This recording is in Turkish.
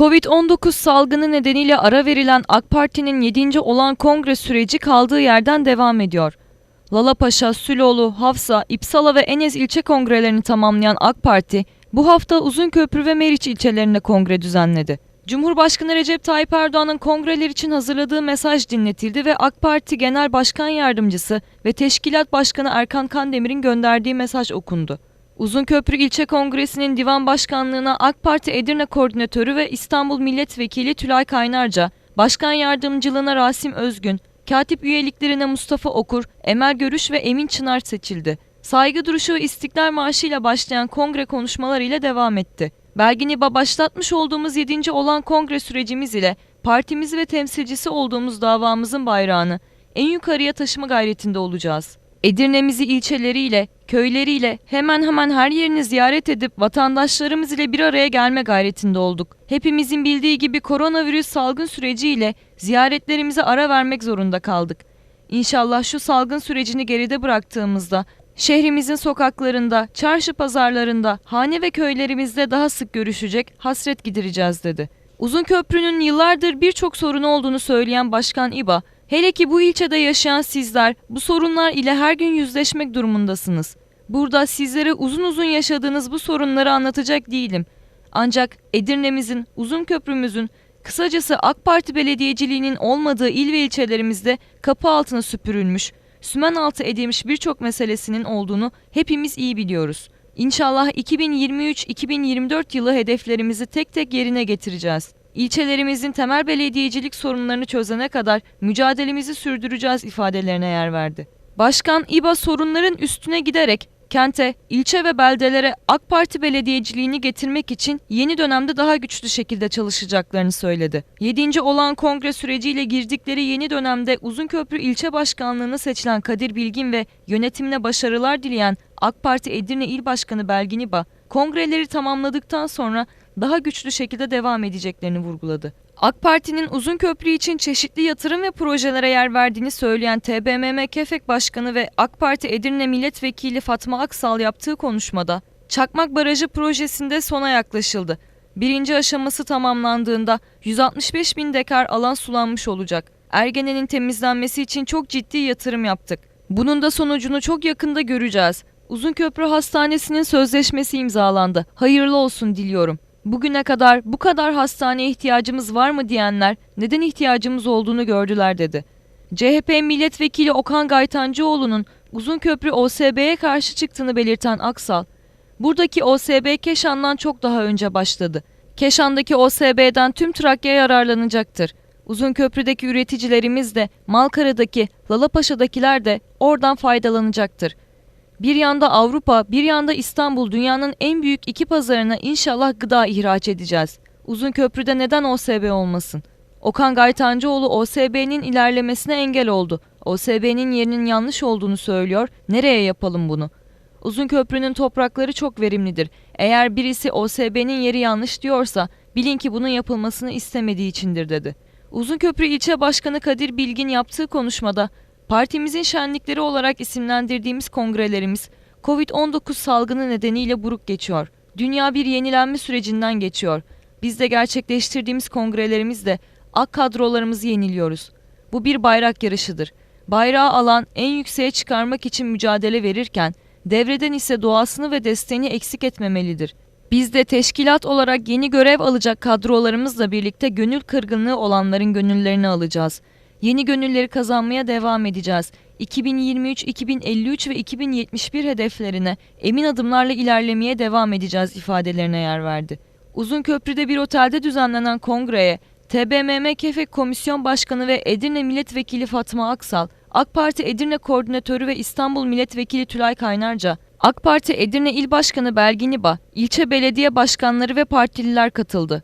Covid-19 salgını nedeniyle ara verilen AK Parti'nin 7. olan kongre süreci kaldığı yerden devam ediyor. Lalapaşa, Süloğlu, Hafsa, İpsala ve Enes ilçe kongrelerini tamamlayan AK Parti, bu hafta Uzunköprü ve Meriç ilçelerinde kongre düzenledi. Cumhurbaşkanı Recep Tayyip Erdoğan'ın kongreler için hazırladığı mesaj dinletildi ve AK Parti Genel Başkan Yardımcısı ve Teşkilat Başkanı Erkan Kandemir'in gönderdiği mesaj okundu. Uzunköprü İlçe Kongresi'nin divan başkanlığına AK Parti Edirne Koordinatörü ve İstanbul Milletvekili Tülay Kaynarca, başkan yardımcılığına Rasim Özgün, katip üyeliklerine Mustafa Okur, Emel Görüş ve Emin Çınar seçildi. Saygı duruşu ve İstiklal Marşı ile başlayan kongre konuşmalarıyla devam etti. Belgin İBA başlatmış olduğumuz 7. olan kongre sürecimiz ile partimizi ve temsilcisi olduğumuz davamızın bayrağını en yukarıya taşıma gayretinde olacağız. Edirne'mizi ilçeleriyle, köyleriyle hemen hemen her yerini ziyaret edip vatandaşlarımız ile bir araya gelme gayretinde olduk. Hepimizin bildiği gibi koronavirüs salgın süreciyle ziyaretlerimize ara vermek zorunda kaldık. İnşallah şu salgın sürecini geride bıraktığımızda şehrimizin sokaklarında, çarşı pazarlarında, hane ve köylerimizde daha sık görüşecek, hasret gidereceğiz dedi. Uzunköprü'nün yıllardır birçok sorunu olduğunu söyleyen Başkan İBA, hele ki bu ilçede yaşayan sizler bu sorunlar ile her gün yüzleşmek durumundasınız. Burada sizlere uzun uzun yaşadığınız bu sorunları anlatacak değilim. Ancak Edirne'mizin, Uzunköprü'müzün, kısacası AK Parti belediyeciliğinin olmadığı il ve ilçelerimizde kapı altına süpürülmüş, sümen altı edilmiş birçok meselesinin olduğunu hepimiz iyi biliyoruz. İnşallah 2023-2024 yılı hedeflerimizi tek tek yerine getireceğiz. İlçelerimizin temel belediyecilik sorunlarını çözene kadar mücadelemizi sürdüreceğiz ifadelerine yer verdi. Başkan İBA sorunların üstüne giderek kente, ilçe ve beldelere AK Parti belediyeciliğini getirmek için yeni dönemde daha güçlü şekilde çalışacaklarını söyledi. 7. olan kongre süreciyle girdikleri yeni dönemde Uzunköprü ilçe başkanlığına seçilen Kadir Bilgin ve yönetimine başarılar dileyen AK Parti Edirne İl Başkanı Belgin İba, kongreleri tamamladıktan sonra daha güçlü şekilde devam edeceklerini vurguladı. AK Parti'nin Uzunköprü için çeşitli yatırım ve projelere yer verdiğini söyleyen TBMM Kefek Başkanı ve AK Parti Edirne Milletvekili Fatma Aksal yaptığı konuşmada, Çakmak Barajı projesinde sona yaklaşıldı. Birinci aşaması tamamlandığında 165 bin dekar alan sulanmış olacak. Ergene'nin temizlenmesi için çok ciddi yatırım yaptık. Bunun da sonucunu çok yakında göreceğiz. Uzunköprü Hastanesi'nin sözleşmesi imzalandı. Hayırlı olsun diliyorum. Bugüne kadar bu kadar hastaneye ihtiyacımız var mı diyenler neden ihtiyacımız olduğunu gördüler dedi. CHP milletvekili Okan Gaytancıoğlu'nun Uzunköprü OSB'ye karşı çıktığını belirten Aksal, buradaki OSB Keşan'dan çok daha önce başladı. Keşan'daki OSB'den tüm Trakya yararlanacaktır. Uzunköprü'deki üreticilerimiz de, Malkara'daki, Lalapaşa'dakiler de oradan faydalanacaktır. Bir yanda Avrupa, bir yanda İstanbul dünyanın en büyük iki pazarına inşallah gıda ihraç edeceğiz. Uzun köprüde neden OSB olmasın? Okan Gaytancıoğlu OSB'nin ilerlemesine engel oldu. OSB'nin yerinin yanlış olduğunu söylüyor. Nereye yapalım bunu? Uzun köprünün toprakları çok verimlidir. Eğer birisi OSB'nin yeri yanlış diyorsa bilin ki bunun yapılmasını istemediği içindir dedi. Uzunköprü İlçe Başkanı Kadir Bilgin yaptığı konuşmada Partimizin şenlikleri olarak isimlendirdiğimiz kongrelerimiz Covid-19 salgını nedeniyle buruk geçiyor. Dünya bir yenilenme sürecinden geçiyor. Biz de gerçekleştirdiğimiz kongrelerimizde ak kadrolarımızı yeniliyoruz. Bu bir bayrak yarışıdır. Bayrağı alan en yükseğe çıkarmak için mücadele verirken devreden ise doğasını ve desteğini eksik etmemelidir. Biz de teşkilat olarak yeni görev alacak kadrolarımızla birlikte gönül kırgınlığı olanların gönüllerini alacağız. Yeni gönülleri kazanmaya devam edeceğiz. 2023, 2053 ve 2071 hedeflerine emin adımlarla ilerlemeye devam edeceğiz ifadelerine yer verdi. Uzunköprü'de bir otelde düzenlenen kongreye TBMM Kefek Komisyon Başkanı ve Edirne Milletvekili Fatma Aksal, AK Parti Edirne Koordinatörü ve İstanbul Milletvekili Tülay Kaynarca, AK Parti Edirne İl Başkanı Belgin İba, ilçe belediye başkanları ve partililer katıldı.